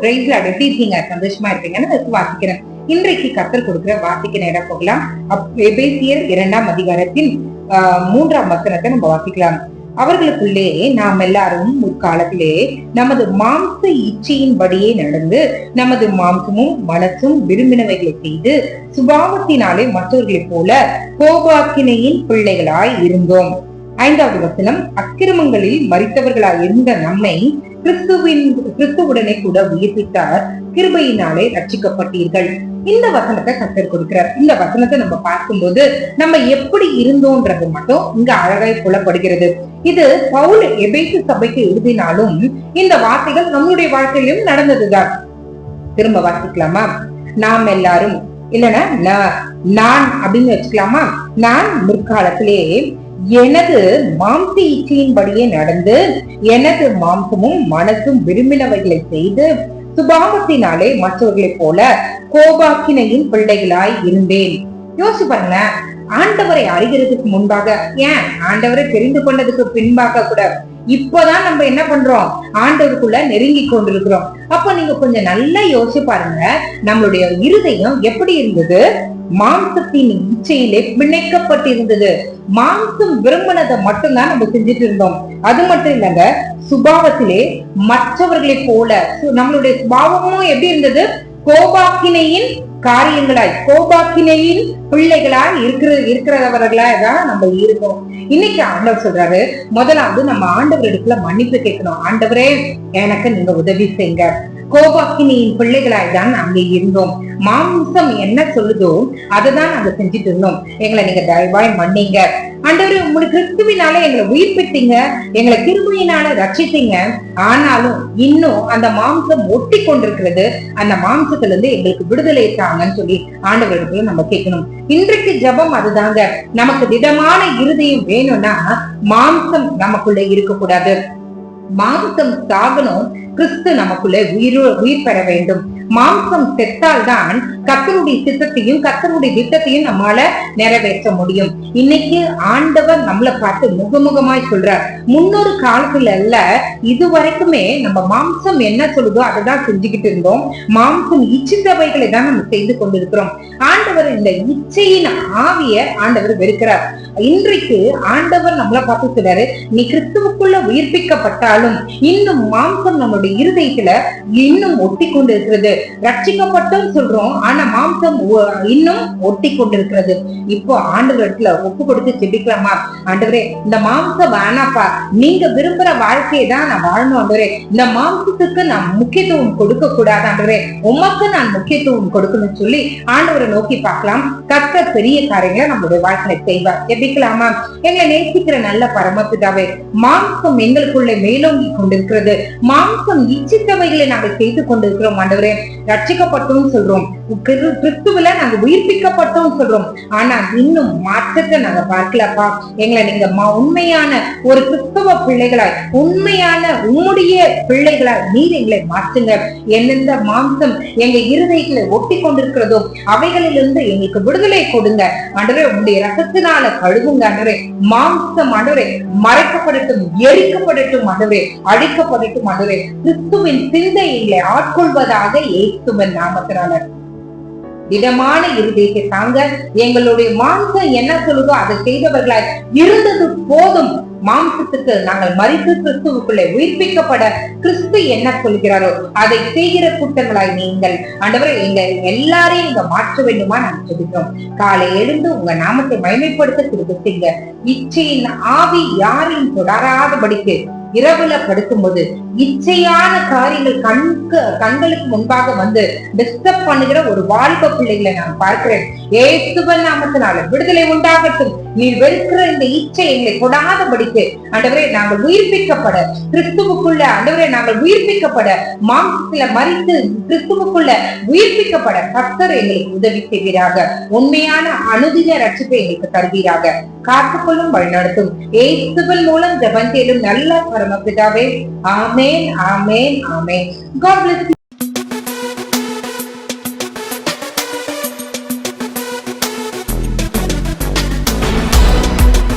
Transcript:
பிரைஸ்ல எப்படி இருக்கீங்க சந்தோஷமா இருப்பீங்கன்னு வாசிக்கிறேன். இன்றைக்கு கத்தர் கொடுக்கிற வாசிக்க நேரம் போகலாம். எபேசியர் இரண்டாம் அதிகாரத்தின் மூன்றாம் வசனத்தை நம்ம வாசிக்கலாம். அவர்களுக்குள்ளே நாம் எல்லாரும் முற்காலத்திலே நமது மாம்ச இச்சையின்படியே நடந்து நமது மாம்சமும் மனசும் விரும்பினவைகளை செய்து சுபாவத்தினாலே மற்றவர்களைப் போல கோபாக்கினையின் பிள்ளைகளாய் இருந்தோம். ஐந்தாவது வசனம் அக்கிரமங்களில் மறித்தவர்களாய் இருந்த நம்மை கிறிஸ்துவின் கிறிஸ்துவுடனே கூட உயிர்ப்பித்தார். கிருபையினாலே ரட்சிக்கப்பட்டீர்கள். இந்த வசனத்தை கத்தர் கொடுக்கிறார். இந்த வசனத்தை நம்ம பார்க்கும்போது நம்ம எப்படி இருந்தோன்றது மட்டும் இங்க அழகாய் புலப்படுகிறது. இது பவுல் எபேசு சபைக்கு எழுதினாலும் இந்த வார்த்தைகள் நம்மளுடைய வாழ்க்கையிலும் நடந்ததுதான். திரும்ப வாசிக்கலாமா? நாம் எல்லாரும் இல்லைன்னா நான் அப்படின்னு வச்சுக்கலாமா? நான் முற்காலத்திலே எனது மாம்ச இச்சையின்படியே நடந்து எனது மாம்சமும் மனசும் விரும்பினவைகளை செய்து சுபாவத்தினாலே மற்றவர்களைப் போல கோபாக்கினையின் பிள்ளைகளாய் இருந்தேன். யோசிச்சு பாருங்களேன். ஆண்டவரை அறிகிறதுக்கு முன்பாக ஏன்? ஆண்டவரை தெரிந்து கொண்டதுக்கு பின்பாக கூட. இப்பதான் நம்ம என்ன பண்றோம்? ஆண்டவருக்குள்ள நெருங்கி கொண்டிருக்கிறோம். அப்ப நீங்க கொஞ்சம் நல்லா யோசிச்சு பாருங்க நம்மளுடைய இருதயம் எப்படி இருந்தது? மாம்சத்தின் இச்சையிலே பிணைக்கப்பட்டிருந்தது. மாம்சம் விரும்பினதை மட்டும்தான் நம்ம செஞ்சுட்டு இருந்தோம். அது மட்டும் இல்லைங்க சுபாவத்திலே மற்றவர்களை போல சு- நம்மளுடைய சுபாவமும் எப்படி இருந்தது? கோபாக்கினையின் காரியங்களாய் கோபாக்கினையின் பிள்ளைகளா இருக்கிற இருக்கிறவர்களா தான் நம்ம இருக்கோம். இன்னைக்கு ஆண்டவர் சொல்றாரு முதலாவது நம்ம ஆண்டவர் இடத்துல மன்னிப்பு கேட்கணும். ஆண்டவரே எனக்கு நீங்க உதவி செய்யுங்க. கோபாக்கினியின் பிள்ளைகளாய் தான் அங்கே இருந்தோம். மாம்சம் என்ன சொல்லுதோ அதை தான் நாங்க செஞ்சுட்டு இருந்தோம் எங்களை நீங்க தயவாய் மன்னிங்க. அண்டவர் உங்களுக்கு கிறிஸ்துவினால எங்களை உயிர்ப்பித்தீங்க எங்களை கிருபையினால ரட்சித்தீங்க. ஆனாலும் இன்னும் அந்த மாம்சம் ஒட்டி கொண்டிருக்கிறது. அந்த மாம்சத்துல இருந்து எங்களுக்கு விடுதலை தாங்கன்னு சொல்லி ஆண்டவர்களுக்கு நம்ம கேட்கணும். இன்றைக்கு ஜெபம் அதுதாங்க. நமக்கு திடமான இருதயம் வேணும்னா மாம்சம் நமக்குள்ள இருக்கக்கூடாது. மாம்சம் சாகணும் கிறிஸ்து நமக்குள்ள உயிர் உயிர் பெற வேண்டும். மாம்சம் செத்தால்தான் கத்தருடைய சித்தத்தையும் கத்தருடைய திட்டத்தையும் நம்மால நிறைவேற்ற முடியும். இன்னைக்கு ஆண்டவர் நம்மளை பார்த்து முகமுகமாய் சொல்றார். முன்னொரு காலத்துல அல்ல இது வரைக்குமே நம்ம மாம்சம் என்ன சொல்லுதோ அதை தான் செஞ்சுக்கிட்டு இருந்தோம். மாம்சம் இச்சித்தவைகளை தான் நம்ம செய்து கொண்டிருக்கிறோம். ஆண்டவர் இந்த இச்சையின் ஆவிய ஆண்டவர் வெறுக்கிறார். இன்றைக்கு ஆண்டவர் நம்மளை பார்த்து சொல்றாரு நீ கிறிஸ்துவுக்குள்ள உயிர்ப்பிக்கப்பட்டாலும் இன்னும் மாம்சம் நம்மளுடைய இருதயத்துல இன்னும் ஒட்டி கொண்டு இருக்கிறது ரட்சிக்கப்பட்டோம் சொல்றோம். ஆனா மாம்சம் இன்னும் ஒட்டி கொண்டிருக்கிறது இப்போ ஆண்டவரத்துல ஒப்பு கொடுத்து ஜெபிக்கலாமா? ஆண்டவரே இந்த மாம்சம் வேணாப்பா. நீங்க விரும்புற வாழ்க்கையை தான் நான் வாழணும் ஆண்டவரே. இந்த மாம்சத்துக்கு நான் முக்கியத்துவம் கொடுக்க கூடாது ஆண்டவரே. உமக்கு நான் முக்கியத்துவம் கொடுக்கணும்னு சொல்லி ஆண்டவரை நோக்கி பார்க்கலாம். கத்த பெரிய காரியங்களை நம்மளுடைய வாழ்க்கையில செய்வார். ஜெபிக்கலாமா? எங்களை நேசிக்கிற நல்ல பரமபிதாவே மாம்சம் எங்களுக்குள்ளே மேலோங்கி கொண்டிருக்கிறது. மாம்சம் இச்சித்தவைகளை நாங்கள் செய்து கொண்டிருக்கிறோம் ஆண்டவரே. ரட்சிக்கப்பட்டும் சொல்றோம். கிறிஸ்துவில நாங்க உயிர்ப்பிக்கப்பட்டோம் சொல்றோம். ஆனா இன்னும் மாற்றத்தை நாங்க பார்க்கலப்பா. எங்களை நீங்க உண்மையான ஒரு கிறிஸ்தவ பிள்ளைகளாய் உண்மையான உம்முடைய பிள்ளைகளாய் நீர் எங்களை மாற்றுங்க. எந்தெந்த மாம்சம் எங்க இருதயங்களை ஒட்டி கொண்டிருக்கிறதோ அவைகளிலிருந்து எங்களுக்கு விடுதலை கொடுங்க. அன்றரை உங்களுடைய ரசத்தினால கழுவுங்க அன்றரை மாம்சம் அன்றரை மறைக்கப்படட்டும் எரிக்கப்படட்டும் அன்றரை அழிக்கப்படட்டும் அன்றரை கிறிஸ்துவின் சிந்தையிலே ஆட்கொள்வதாக ஏசுவன் நாமத்தினால. திடமான இருதயத்தை தாங்க எங்களுடைய மாம்சம் என்ன சொல்லுதோ அதை செய்தவர்களாய் இருந்தது போதும். மாம்சத்துக்கு நாங்கள் மறித்து கிறிஸ்துவுக்குள்ளே உயிர்ப்பிக்கப்பட கிறிஸ்து என்ன சொல்கிறாரோ அதை செய்கிற கூட்டங்களாய் நீங்கள். ஆண்டவர் எங்க எல்லாரையும் நீங்க மாற்ற வேண்டுமா நாங்கள் சொல்லிக்கிறோம் காலை எழுந்து உங்க நாமத்தை மயமைப்படுத்த திரும்ப இச்சையின் ஆவி யாரையும் தொடராதபடிக்கு இரவுல படுக்கும்போது இச்சையான காரியங்கள் கண்க கண்களுக்கு முன்பாக வந்து டிஸ்டர்ப் பண்ணுகிற ஒரு வாலிப பிள்ளைகளை நான் பார்க்கிறேன். ஏசுவன் நாமத்தினால விடுதலை உண்டாகட்டும். நீ வெறுக்கிற இந்த இச்சை எங்களை கொடாதபடிக்கு ஆண்டவரே நாங்கள் உயிர்ப்பிக்கப்பட கிறிஸ்துவுக்குள்ள ஆண்டவரே நாங்கள் உயிர்ப்பிக்கப்பட மாம்சத்துல மறித்து கிறிஸ்துவுக்குள்ள உயிர்ப்பிக்கப்பட கர்த்தர் எங்களுக்கு உதவி செய்வீராக. உண்மையான அனுதின ரட்சிப்பை எங்களுக்கு தருவீராக. காத்துக்கொள்ளும் வழிநடத்தும். ஏசுவல் மூலம் ஜபந்தேலும் நல்ல பரமபிதாவே. ஆமேன் ஆமேன் ஆமேன். God bless you.